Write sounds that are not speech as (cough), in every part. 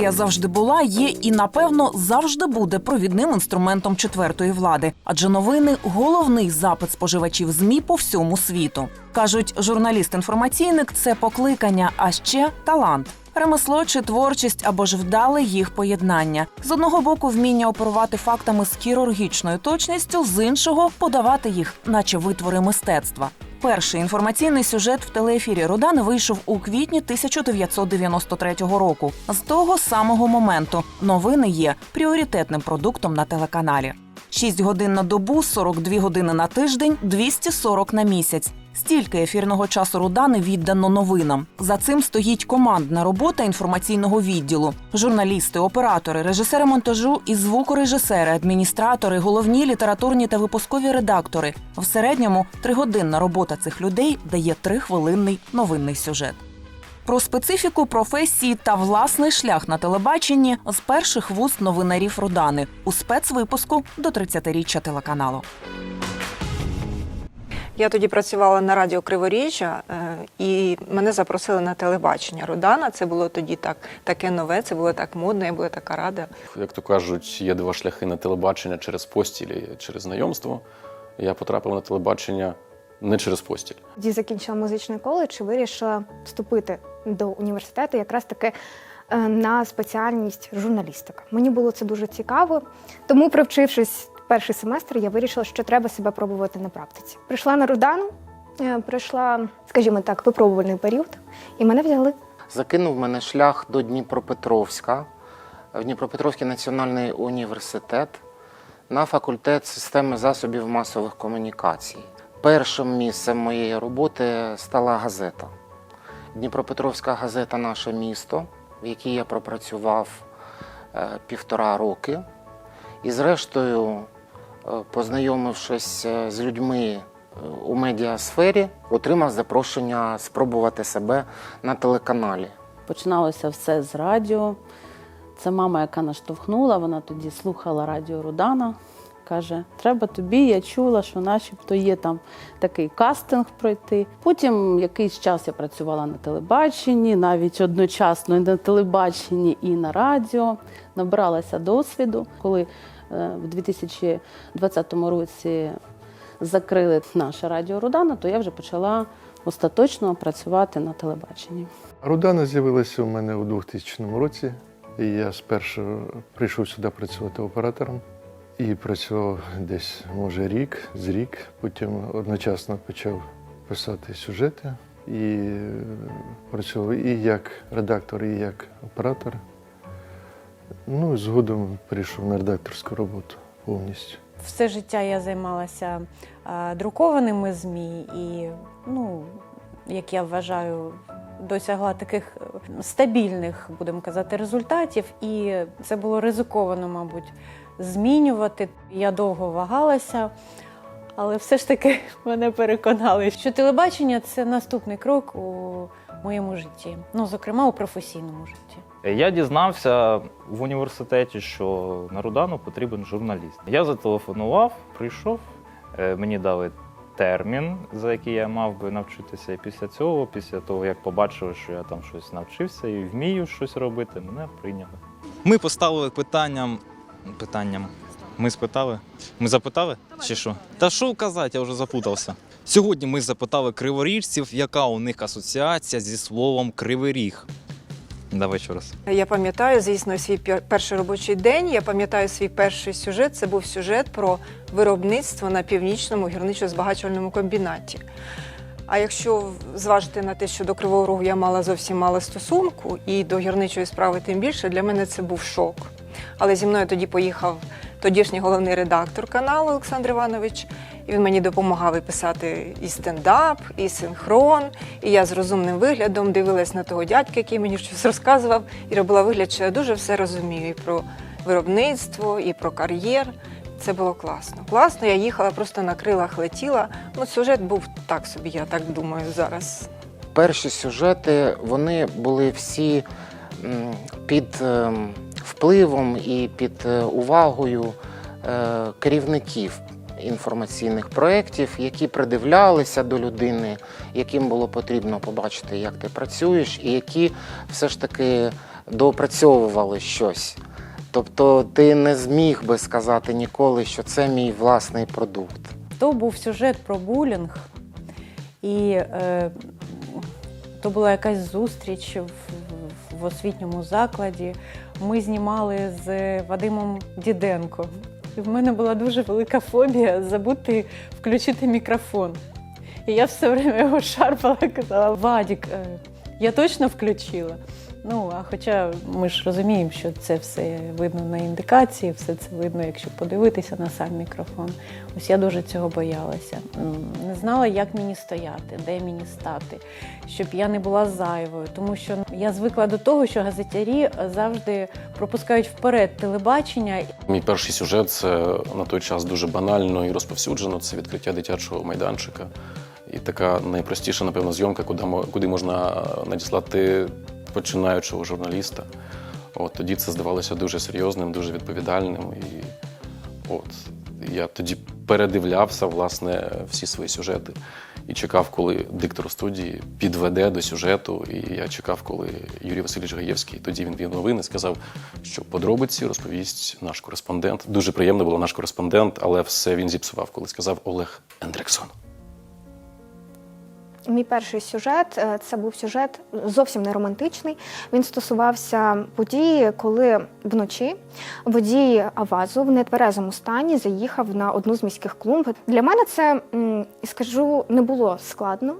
інформація завжди була, є і напевно завжди буде провідним інструментом четвертої влади, адже новини головний запит споживачів змі по всьому світу. кажуть, журналіст-інформаційник це покликання, а ще талант. Ремесло чи творчість або ж вдале їх поєднання з одного боку вміння оперувати фактами з хірургічною точністю, з іншого подавати їх, наче витвори мистецтва. Перший інформаційний сюжет в телеефірі Родани вийшов у квітні 1993 року. З того самого моменту новини є пріоритетним продуктом на телеканалі. 6 годин на добу, 42 години на тиждень, 240 на місяць. Стільки ефірного часу Рудани віддано новинам. За цим стоїть командна робота інформаційного відділу: журналісти, оператори, режисери монтажу і звукорежисери, адміністратори, головні літературні та випускові редактори. В середньому тригодинна робота цих людей дає трихвилинний новинний сюжет. Про специфіку професії та власний шлях на телебаченні з перших вуст новинарів Рудани у спецвипуску до 30-річчя телеканалу. Я тоді працювала на радіо Криворіжжя, е, і мене запросили на телебачення Родана. Це було тоді так, таке нове, це було так модно, я була така рада. Як то кажуть, є два шляхи на телебачення через постіль і через знайомство. Я потрапив на телебачення не через постіль. Тоді закінчила музичний коледж і вирішила вступити до університету якраз таки е, на спеціальність журналістика. Мені було це дуже цікаво, тому, привчившись перший семестр, я вирішила, що треба себе пробувати на практиці. Прийшла на Рудану, е, пройшла, скажімо так, випробувальний період, і мене взяли. Закинув мене шлях до Дніпропетровська, в Дніпропетровський національний університет на факультет системи засобів масових комунікацій. Першим місцем моєї роботи стала газета. Дніпропетровська газета Наше місто, в якій я пропрацював е, півтора роки. І зрештою, познайомившись е, з людьми е, у медіасфері, отримав запрошення спробувати себе на телеканалі. Починалося все з радіо. Це мама, яка наштовхнула, вона тоді слухала радіо Рудана. Каже, треба тобі, я чула, що начебто є там такий кастинг пройти. Потім якийсь час я працювала на телебаченні, навіть одночасно і на телебаченні, і на радіо. Набралася досвіду, коли е, в 2020 році закрили наше радіо Рудана, то я вже почала остаточно працювати на телебаченні. Рудана з'явилася у мене у 2000 році. І я спершу прийшов сюди працювати оператором. І працював десь, може, рік, з рік. Потім одночасно почав писати сюжети. І е, працював і як редактор, і як оператор. Ну, і згодом перейшов на редакторську роботу повністю. Все життя я займалася е, друкованими ЗМІ і, ну, як я вважаю, досягла таких стабільних, будемо казати, результатів. І це було ризиковано, мабуть, змінювати. Я довго вагалася, але все ж таки (laughs) мене переконали, що телебачення це наступний крок у моєму житті, ну, зокрема, у професійному житті. Я дізнався в університеті, що на Рудану потрібен журналіст. Я зателефонував, прийшов, е, мені дали термін, за який я мав би навчитися. І після цього, після того, як побачили, що я там щось навчився і вмію щось робити, мене прийняли. Ми поставили питанням. Питанням. Ми спитали? Ми запитали? Чи що? Та що казати, я вже запутався. Сьогодні ми запитали криворіжців, яка у них асоціація зі словом кривий ріг. Давай ще. Я пам'ятаю, звісно, свій перший робочий день. Я пам'ятаю свій перший сюжет. Це був сюжет про виробництво на північному гірничо-збагачувальному комбінаті. А якщо зважити на те, що до Кривого Рогу я мала зовсім мало стосунку, і до гірничої справи тим більше, для мене це був шок. Але зі мною тоді поїхав тодішній головний редактор каналу Олександр Іванович, і він мені допомагав і писати і стендап, і синхрон. І я з розумним виглядом дивилась на того дядька, який мені щось розказував, і робила вигляд, що я дуже все розумію і про виробництво, і про кар'єр. Це було класно. Класно, я їхала просто на крилах летіла. Ну, сюжет був так собі, я так думаю, зараз. Перші сюжети вони були всі під ем, впливом і під е, увагою е, керівників інформаційних проєктів, які придивлялися до людини, яким було потрібно побачити, як ти працюєш, і які все ж таки доопрацьовували щось. Тобто ти не зміг би сказати ніколи, що це мій власний продукт. То був сюжет про булінг, і е, то була якась зустріч в, в, в освітньому закладі. Ми знімали з Вадимом Діденко. І в мене була дуже велика фобія забути включити мікрофон. І я все время його шарпала казала: Вадік, е, я точно включила. Ну, а хоча ми ж розуміємо, що це все видно на індикації, все це видно, якщо подивитися на сам мікрофон. Ось я дуже цього боялася. Не знала, як мені стояти, де мені стати, щоб я не була зайвою. Тому що я звикла до того, що газетярі завжди пропускають вперед телебачення. Мій перший сюжет це на той час дуже банально і розповсюджено. Це відкриття дитячого майданчика. І така найпростіша, напевно, зйомка, куди можна надіслати починаючого журналіста. От тоді це здавалося дуже серйозним, дуже відповідальним. І от я тоді передивлявся власне всі свої сюжети і чекав, коли диктор студії підведе до сюжету. І я чекав, коли Юрій Васильович Гаєвський, тоді він вів новини, сказав, що подробиці розповість наш кореспондент. Дуже приємно було наш кореспондент, але все він зіпсував, коли сказав Олег Ендрексон. Мій перший сюжет е, це був сюжет зовсім не романтичний. Він стосувався події, коли вночі водій Авазу в нетверезому стані заїхав на одну з міських клумб. Для мене це скажу не було складно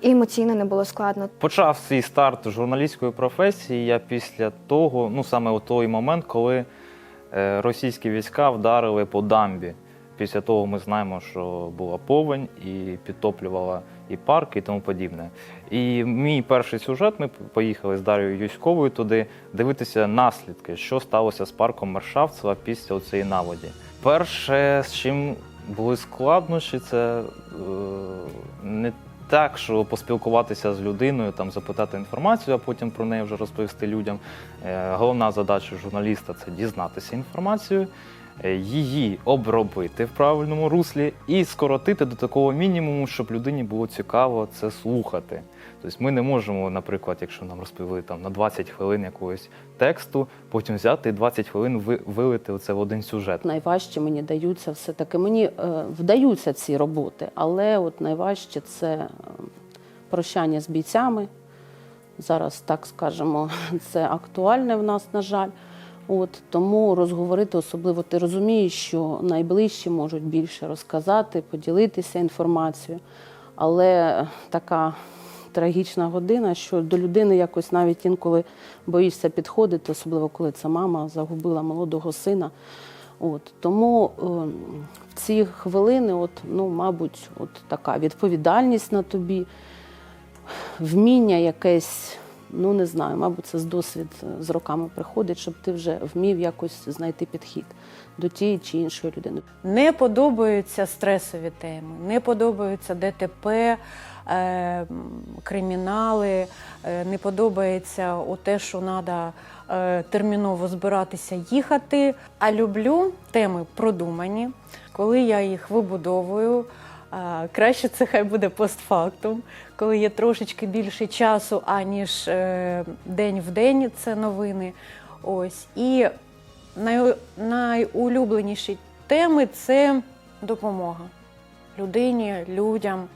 і емоційно не було складно. Почав свій старт журналістської професії я після того, ну саме у той момент, коли е, російські війська вдарили по дамбі. Після того ми знаємо, що була повень і підтоплювала і парк, і тому подібне. І мій перший сюжет, ми поїхали з Дар'єю Юськовою туди дивитися наслідки, що сталося з парком Мершавцева після цієї наводі. Перше, з чим були складнощі, це е, не так, що поспілкуватися з людиною, там запитати інформацію, а потім про неї вже розповісти людям. Е, Головна задача журналіста це дізнатися інформацію, її обробити в правильному руслі і скоротити до такого мінімуму, щоб людині було цікаво це слухати. Тобто ми не можемо, наприклад, якщо нам розповіли там на 20 хвилин якогось тексту, потім взяти і 20 хвилин ви- вилити оце в один сюжет. Найважче мені даються все-таки. Мені е, вдаються ці роботи, але от найважче це е, прощання з бійцями. Зараз, так скажемо, (laughs) це актуальне в нас, на жаль. От, тому розговорити, особливо ти розумієш, що найближчі можуть більше розказати, поділитися інформацією. Але така трагічна година, що до людини якось навіть інколи боїшся підходити, особливо коли це мама загубила молодого сина. От, тому е, в ці хвилини, от, ну, мабуть, от така відповідальність на тобі, вміння якесь, ну не знаю, мабуть, це з досвід е, з роками приходить, щоб ти вже вмів якось знайти підхід до тієї чи іншої людини. Не подобаються стресові теми, не подобаються ДТП, е, кримінали, е, не подобається те, що треба е, терміново збиратися їхати. А люблю теми продумані, коли я їх вибудовую. Краще це хай буде постфактум, коли є трошечки більше часу, аніж е, день в день це новини. Ось. І най, найулюбленіші теми це допомога людині, людям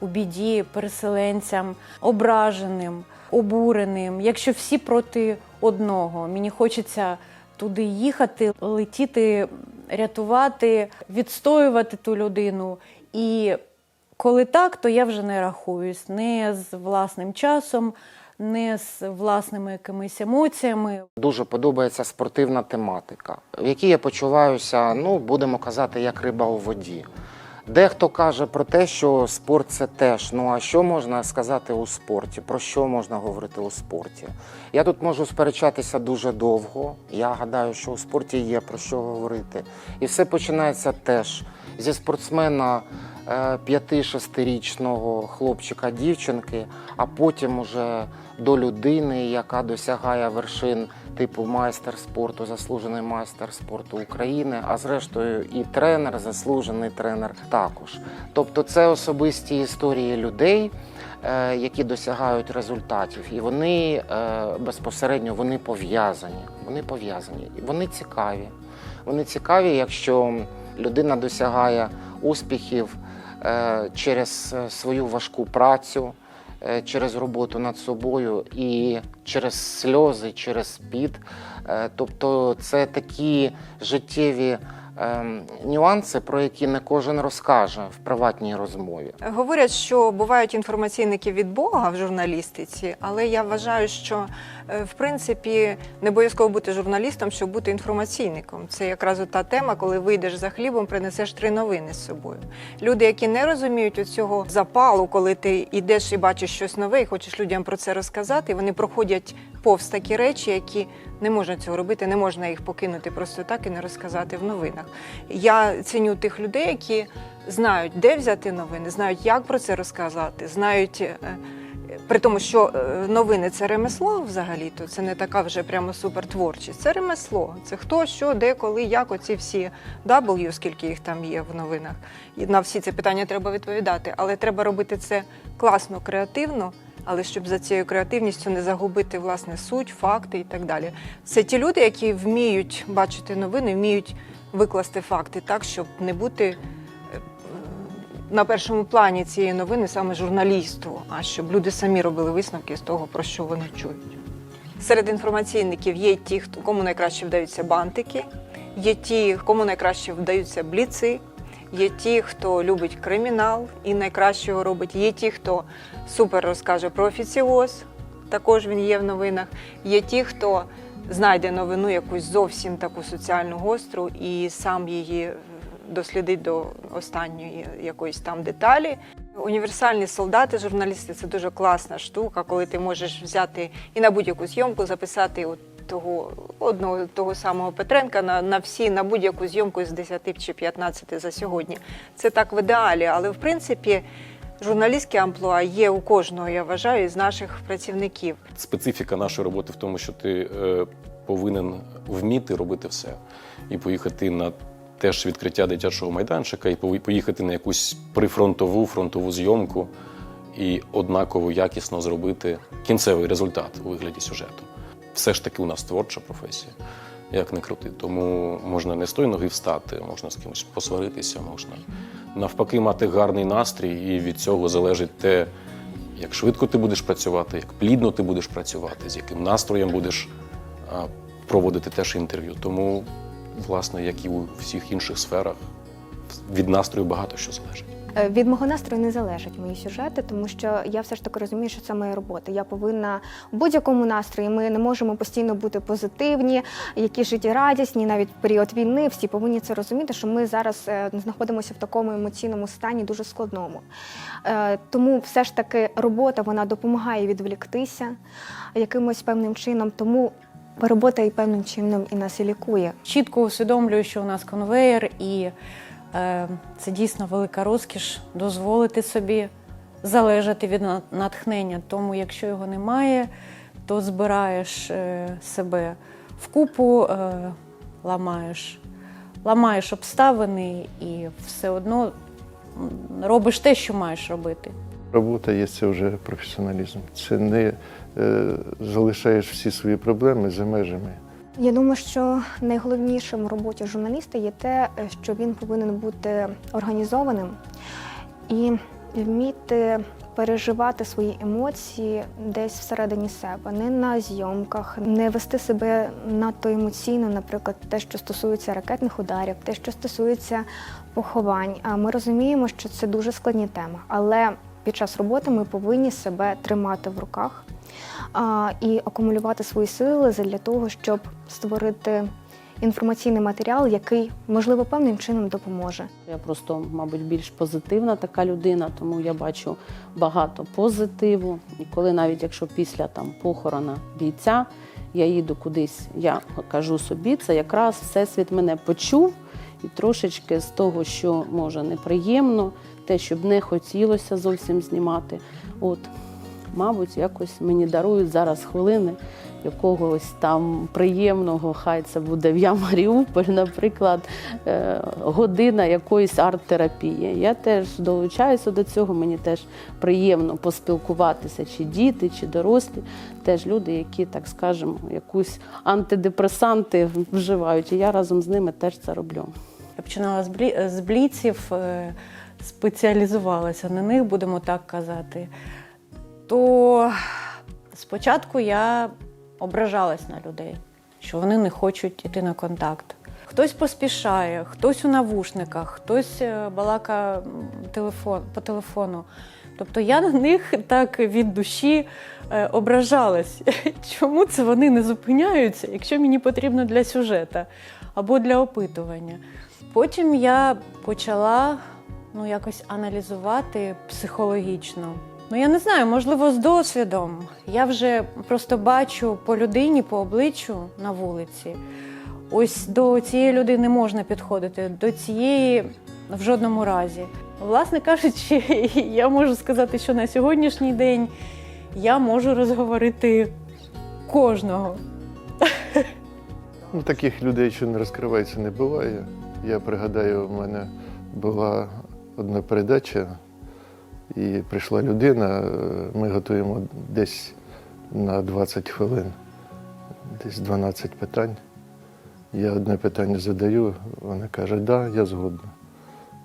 у біді, переселенцям, ображеним, обуреним. Якщо всі проти одного, мені хочеться туди їхати, летіти, рятувати, відстоювати ту людину. І коли так, то я вже не рахуюсь не з власним часом, не з власними якимись емоціями. Дуже подобається спортивна тематика, в якій я почуваюся, ну будемо казати, як риба у воді. Дехто каже про те, що спорт це теж. Ну а що можна сказати у спорті? Про що можна говорити у спорті? Я тут можу сперечатися дуже довго. Я гадаю, що у спорті є про що говорити. І все починається теж зі спортсмена е, 5-6-річного хлопчика, дівчинки, а потім уже до людини, яка досягає вершин типу майстер спорту, заслужений майстер спорту України, а зрештою і тренер, заслужений тренер також. Тобто це особисті історії людей, е, які досягають результатів, і вони е, безпосередньо вони пов'язані. Вони пов'язані. Вони цікаві. Вони цікаві, якщо людина досягає успіхів е, через е, свою важку працю, е, через роботу над собою і через сльози, через піт. Тобто це такі життєві нюанси, про які не кожен розкаже в приватній розмові. Говорять, що бувають інформаційники від Бога в журналістиці, але я вважаю, що е, в принципі не обов'язково бути журналістом, щоб бути інформаційником. Це якраз та тема, коли вийдеш за хлібом, принесеш три новини з собою. Люди, які не розуміють цього запалу, коли ти йдеш і бачиш щось нове, і хочеш людям про це розказати, вони проходять повз такі речі, які не можна цього робити, не можна їх покинути просто так і не розказати в новинах. Я ціню тих людей, які знають, де взяти новини, знають, як про це розказати, знають. е, При тому, що е, новини це ремесло взагалі, то це не така вже прямо супертворчість. Це ремесло. Це хто, що, де, коли, як оці всі W, скільки їх там є в новинах. І на всі ці питання треба відповідати. Але треба робити це класно, креативно, але щоб за цією креативністю не загубити власне суть, факти і так далі. Це ті люди, які вміють бачити новини, вміють викласти факти так, щоб не бути е, на першому плані цієї новини саме журналісту, а щоб люди самі робили висновки з того, про що вони чують. Серед інформаційників є ті, кому найкраще вдаються бантики, є ті, кому найкраще вдаються бліци, є ті, хто любить кримінал і найкраще його робить, є ті, хто супер розкаже про офіціоз, також він є в новинах. Є ті, хто знайде новину якусь зовсім таку соціальну гостру і сам її дослідить до останньої якоїсь там деталі. Універсальні солдати, журналісти це дуже класна штука, коли ти можеш взяти і на будь-яку зйомку записати от того одного того самого Петренка на, на всі на будь-яку зйомку з 10 чи 15 за сьогодні. Це так в ідеалі, але в принципі журналістське амплуа є у кожного, я вважаю, із наших працівників. Специфіка нашої роботи в тому, що ти е, повинен вміти робити все. І поїхати на теж відкриття дитячого майданчика, і пої- поїхати на якусь прифронтову фронтову зйомку і однаково якісно зробити кінцевий результат у вигляді сюжету. Все ж таки у нас творча професія, як не крути. Тому можна не з тої ноги встати, можна з кимось посваритися, можна навпаки мати гарний настрій, і від цього залежить те, як швидко ти будеш працювати, як плідно ти будеш працювати, з яким настроєм будеш проводити теж інтерв'ю. Тому, власне, як і у всіх інших сферах, від настрою багато що залежить. Е, Від мого настрою не залежать мої сюжети, тому що я все ж таки розумію, що це моя робота. Я повинна в будь-якому настрої. Ми не можемо постійно бути позитивні, які життєрадісні, навіть в період війни. Всі повинні це розуміти, що ми зараз е, знаходимося в такому емоційному стані дуже складному. Е, Тому все ж таки робота вона допомагає відволіктися якимось певним чином. Тому робота і певним чином і нас і лікує. чітко усвідомлюю, що у нас конвеєр, і це дійсно велика розкіш дозволити собі залежати від натхнення. Тому, якщо його немає, то збираєш е, себе вкупу, е, ламаєш, ламаєш обставини і все одно робиш те, що маєш робити. Робота є це вже професіоналізм. Це не е, залишаєш всі свої проблеми за межами. Я думаю, що найголовнішим в роботі журналіста є те, що він повинен бути організованим і вміти переживати свої емоції десь всередині себе, не на зйомках, не вести себе надто емоційно, наприклад, те, що стосується ракетних ударів, те, що стосується поховань. А ми розуміємо, що це дуже складні теми, але під час роботи ми повинні себе тримати в руках і акумулювати свої сили для того, щоб створити інформаційний матеріал, який, можливо, певним чином допоможе. Я просто, мабуть, більш позитивна така людина, тому я бачу багато позитиву. І коли навіть якщо після там похорона бійця я їду кудись, я кажу собі, це якраз всесвіт мене почув, і трошечки з того, що може неприємно, те, що б не хотілося зовсім знімати. От, мабуть, якось мені дарують зараз хвилини якогось там приємного, хай це буде в Я Маріуполь, наприклад, е, година якоїсь арт-терапії. Я теж долучаюся до цього, мені теж приємно поспілкуватися, чи діти, чи дорослі, теж люди, які, так скажемо, якусь антидепресанти вживають. І я разом з ними теж це роблю. Я починала з бліців, е, спеціалізувалася на них, будемо так казати. То спочатку я ображалась на людей, що вони не хочуть йти на контакт. Хтось поспішає, хтось у навушниках, хтось е, балака телефон, по телефону. Тобто я на них так від душі е, ображалась. (laughs) Чому це вони не зупиняються, якщо мені потрібно для сюжета або для опитування? Потім я почала ну, якось аналізувати психологічно. Ну, я не знаю, можливо, з досвідом. Я вже просто бачу по людині, по обличчю на вулиці. Ось до цієї людини можна підходити, до цієї в жодному разі. Власне кажучи, (laughs) я можу сказати, що на сьогоднішній день я можу розговорити кожного. Ну, таких людей, що не розкривається, не буває. Я пригадаю, у мене була одна передача, і прийшла людина. Ми готуємо десь на 20 хвилин, десь 12 питань. Я одне питання задаю, вона каже, так, да, я згодна.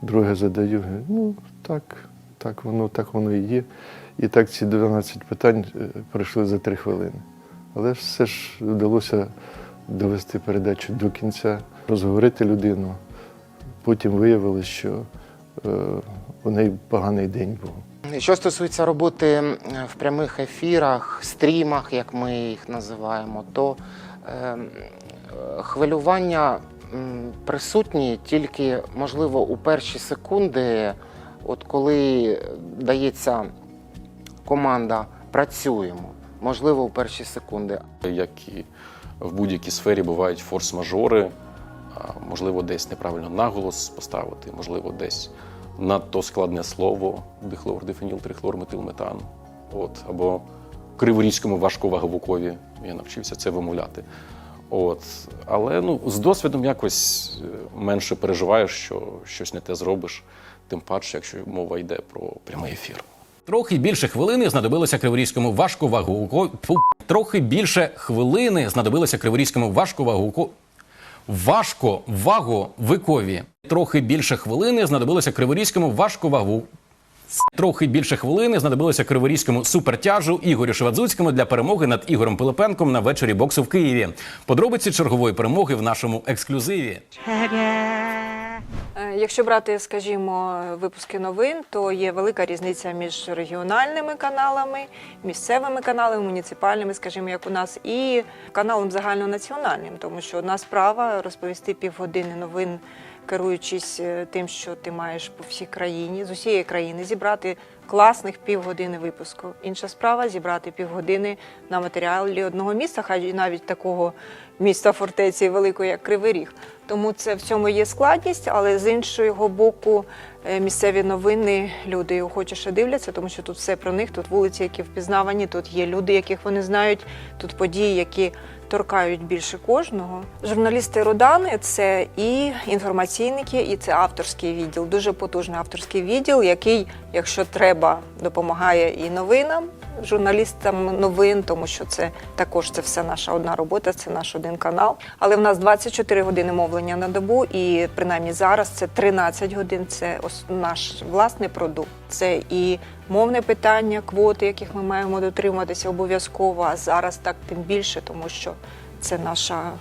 Друге задаю, ну так, так воно, так воно і є. І так ці 12 питань е, пройшли за 3 хвилини. Але все ж вдалося довести передачу до кінця, розговорити людину. Потім виявилось, що у неї поганий день був. Що стосується роботи в прямих ефірах, стрімах, як ми їх називаємо, то е, е, хвилювання присутні тільки, можливо, у перші секунди, от коли дається команда працюємо, можливо, у перші секунди. Як і в будь-якій сфері бувають форс-мажори, можливо, десь неправильно наголос поставити, можливо, десь надто складне слово дихлор, дифеніл, трихлор, метилметан. От, або криворізькому важковаговукові я навчився це вимовляти. От. Але ну, з досвідом якось е, менше переживаєш, що щось не те зробиш, тим паче, якщо мова йде про прямий ефір. Трохи більше хвилини знадобилося криворізькому важковаговуку. Фу, трохи більше хвилини знадобилося криворізькому важковаговуку. викові Трохи більше хвилини знадобилося криворізькому важковагу. Трохи більше хвилини знадобилося криворізькому супертяжу Ігорю Шевадзуцькому для перемоги над Ігорем Пилипенком на вечорі боксу в Києві. Подробиці чергової перемоги в нашому ексклюзиві. Е, Якщо брати, скажімо, випуски новин, то є велика різниця між регіональними каналами, місцевими каналами, муніципальними, скажімо, як у нас, і каналом загальнонаціональним, тому що одна справа розповісти півгодини новин, керуючись е, тим, що ти маєш по всій країні, з усієї країни, зібрати класних півгодини випуску. Інша справа зібрати півгодини на матеріалі одного міста, хай навіть такого міста фортеці великої, як Кривий Ріг. Тому це в цьому є складність, але з іншого боку, е, місцеві новини люди охочіше дивляться, тому що тут все про них, тут вулиці, які впізнавані, тут є люди, яких вони знають, тут події, які торкають більше кожного. Журналісти Рудани це і інформаційники, і це авторський відділ. Дуже потужний авторський відділ, який, якщо треба, допомагає і новинам, журналістам новин, тому що це також це все наша одна робота, це наш один канал. Але в нас 24 години мовлення на добу, і принаймні зараз це 13 годин. Це наш власний продукт. Це і мовне питання, квоти, яких ми маємо дотриматися обов'язково. А зараз так тим більше, тому що це наша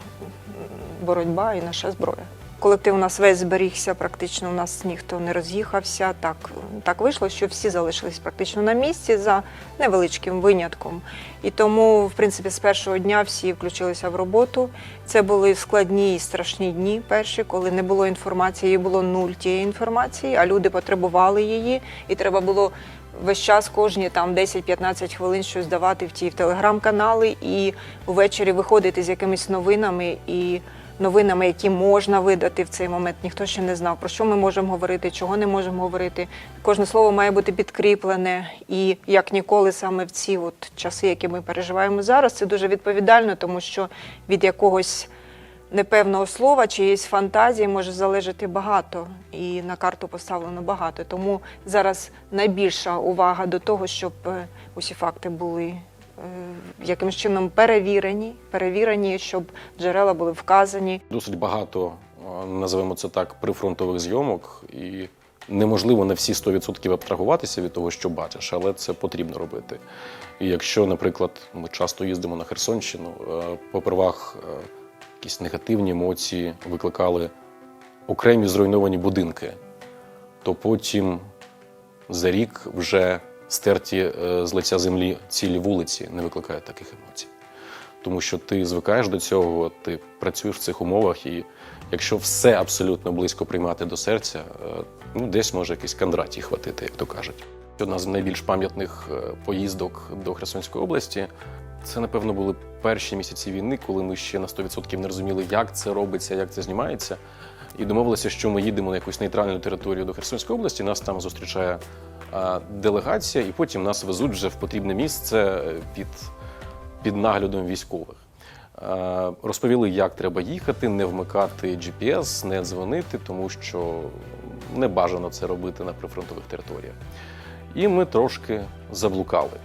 боротьба і наша зброя. Колектив у нас весь зберігся, практично у нас ніхто не роз'їхався. Так, так вийшло, що всі залишились практично на місці за невеличким винятком. І тому, в принципі, з першого дня всі включилися в роботу. Це були складні і страшні дні перші, коли не було інформації, було нуль тієї інформації, а люди потребували її, і треба було весь час кожні там 10-15 хвилин щось давати в ті в телеграм-канали і ввечері виходити з якимись новинами і новинами, які можна видати в цей момент. Ніхто ще не знав, про що ми можемо говорити, чого не можемо говорити. Кожне слово має бути підкріплене. І як ніколи, саме в ці от часи, які ми переживаємо зараз, це дуже відповідально, тому що від якогось непевного слова чиєїсь фантазії може залежати багато, і на карту поставлено багато. Тому зараз найбільша увага до того, щоб е, усі факти були якимось чином перевірені, перевірені, щоб джерела були вказані. Досить багато, е, називаємо це так, прифронтових зйомок, і неможливо на всі 100% абстрагуватися від того, що бачиш, але це потрібно робити. І якщо, наприклад, ми часто їздимо на Херсонщину, е, попервах е, якісь негативні емоції викликали окремі зруйновані будинки, то потім за рік вже стерті е, з лиця землі цілі вулиці не викликають таких емоцій тому що ти звикаєш до цього, ти працюєш в цих умовах, і якщо все абсолютно близько приймати до серця, е, ну десь може якийсь Кондратій хватити, як то кажуть. Одна з найбільш пам'ятних е, поїздок до Херсонської області. Це, напевно, були перші місяці війни, коли ми ще на 100% не розуміли, як це робиться, як це знімається. І домовилися, що ми їдемо на якусь нейтральну територію до Херсонської області. Нас там зустрічає делегація, і потім нас везуть вже в потрібне місце е, під під наглядом військових. Розповіли, як треба їхати, не вмикати GPS, не дзвонити, тому що не бажано це робити на прифронтових територіях. І ми трошки заблукали.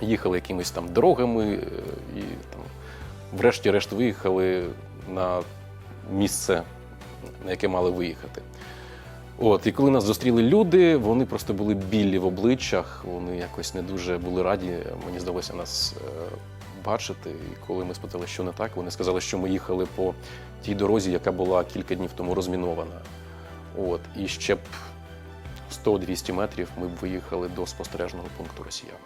Їхали якимись там дорогами е, і там, врешті-решт виїхали на місце, на яке мали виїхати. От, і коли нас зустріли люди, вони просто були білі в обличчях, вони якось не дуже були раді, мені здалося, нас е, бачити. І коли ми спитали, що не так, вони сказали, що ми їхали по тій дорозі, яка була кілька днів тому розмінована. От, і ще б 100-200 метрів ми б виїхали до спостережного пункту росіян.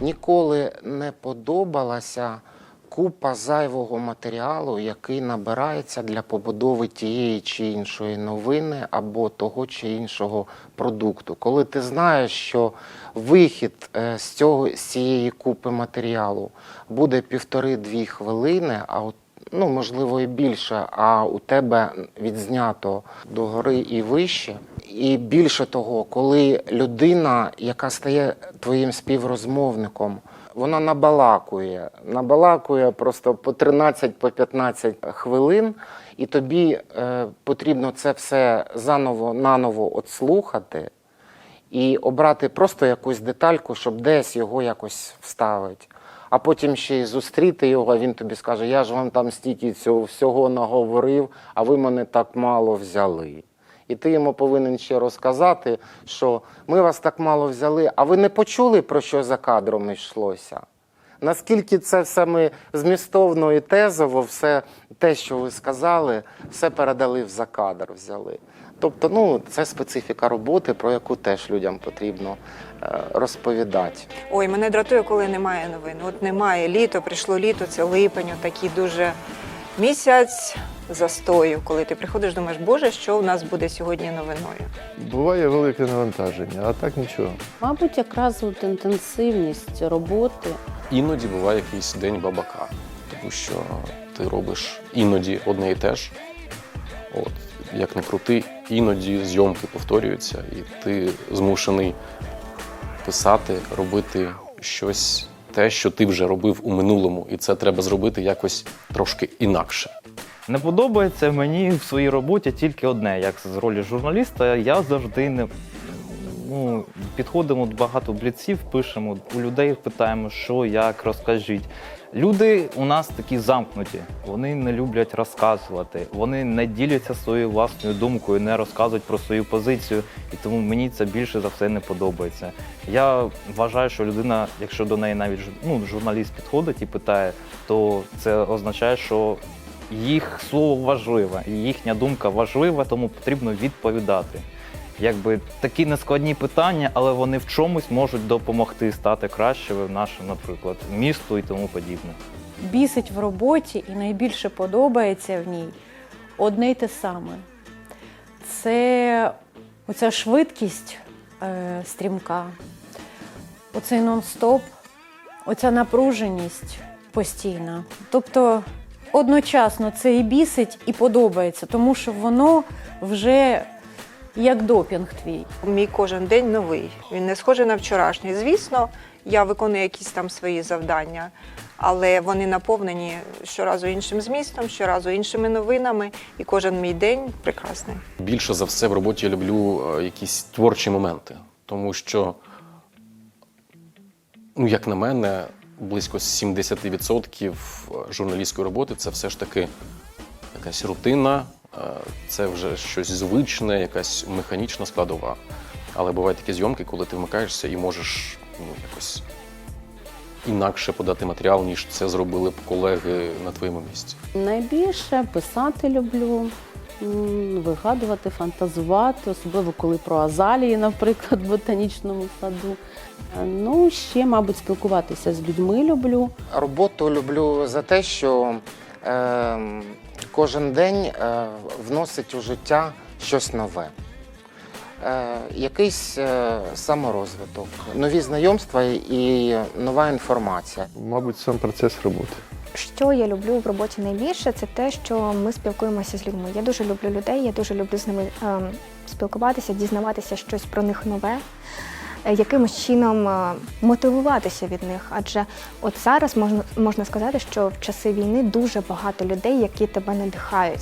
Ніколи не подобалася купа зайвого матеріалу, який набирається для побудови тієї чи іншої новини або того чи іншого продукту. Коли ти знаєш, що вихід е, з цього з цієї купи матеріалу буде півтори-дві хвилини, а от ну можливо і більше, а у тебе відзнято до гори і вище. І більше того, коли людина, яка стає твоїм співрозмовником, вона набалакує, набалакує просто по 13 по 15 хвилин, і тобі е, потрібно це все заново наново от слухати і обрати просто якусь детальку, щоб десь його якось вставити. А потім ще й зустріти його, він тобі скаже: я ж вам там стільки цього всього наговорив, а ви мене так мало взяли. І ти йому повинен ще розказати, що ми вас так мало взяли, а ви не почули, про що за кадром йшлося? Наскільки це все ми змістовно і тезово, все те, що ви сказали, все передали в закадр, взяли. Тобто, ну, це специфіка роботи, про яку теж людям потрібно е, розповідати. Ой, мене дратує, коли немає новин. От немає літо, прийшло літо, це липень, такий дуже місяць застою, коли ти приходиш, думаєш, Боже, що у нас буде сьогодні новиною? Буває велике навантаження, а так нічого. Мабуть, якраз от інтенсивність роботи Іноді буває якийсь день бабака, тому що ти робиш іноді одне і те ж. От, як не крути, іноді зйомки повторюються, і ти змушений писати, робити щось, те, що ти вже робив у минулому, і це треба зробити якось трошки інакше. Не подобається мені в своїй роботі тільки одне, як з ролі журналіста, я завжди не ну, підходимо багато бліців, пишемо у людей, питаємо, що, як, розкажіть. Люди у нас такі замкнуті, вони не люблять розказувати, вони не діляться своєю власною думкою, не розказують про свою позицію, і тому мені це більше за все не подобається. Я вважаю, що людина, якщо до неї навіть ну, журналіст підходить і питає, то це означає, що їх слово важливе, їхня думка важлива, тому потрібно відповідати. Якби такі нескладні питання, але вони в чомусь можуть допомогти стати кращими нашим, наприклад, місту і тому подібне. Бісить в роботі і найбільше подобається в ній одне й те саме. Це оця швидкість е, стрімка, оцей нон-стоп, оця напруженість постійна. Тобто Одночасно це і бісить, і подобається, тому що воно вже як допінг твій. Мій кожен день новий. Він не схожий на вчорашній. Звісно, я виконую якісь там свої завдання, але вони наповнені щоразу іншим змістом, щоразу іншими новинами, і кожен мій день прекрасний. Більше за все в роботі я люблю е, якісь творчі моменти, тому що, ну, як на мене, близько 70% журналістської роботи це все ж таки якась рутина, е, це вже щось звичне, якась механічна складова. Але бувають такі зйомки, коли ти вмикаєшся і можеш ну, якось інакше подати матеріал, ніж це зробили б колеги на твоєму місці. Найбільше писати люблю, вигадувати, фантазувати, особливо коли про азалії, наприклад, в ботанічному саду. Е, Ну, ще, мабуть, спілкуватися з людьми люблю. Роботу люблю за те, що е, кожен день е, вносить у життя щось нове. Е, якийсь е, саморозвиток, нові знайомства і нова інформація. Мабуть, сам процес роботи. Що я люблю в роботі найбільше, це те, що ми спілкуємося з людьми. Я дуже люблю людей, я дуже люблю з ними е, спілкуватися, дізнаватися щось про них нове, е, якимось чином е, мотивуватися від них. Адже от зараз можна, можна сказати, що в часи війни дуже багато людей, які тебе надихають.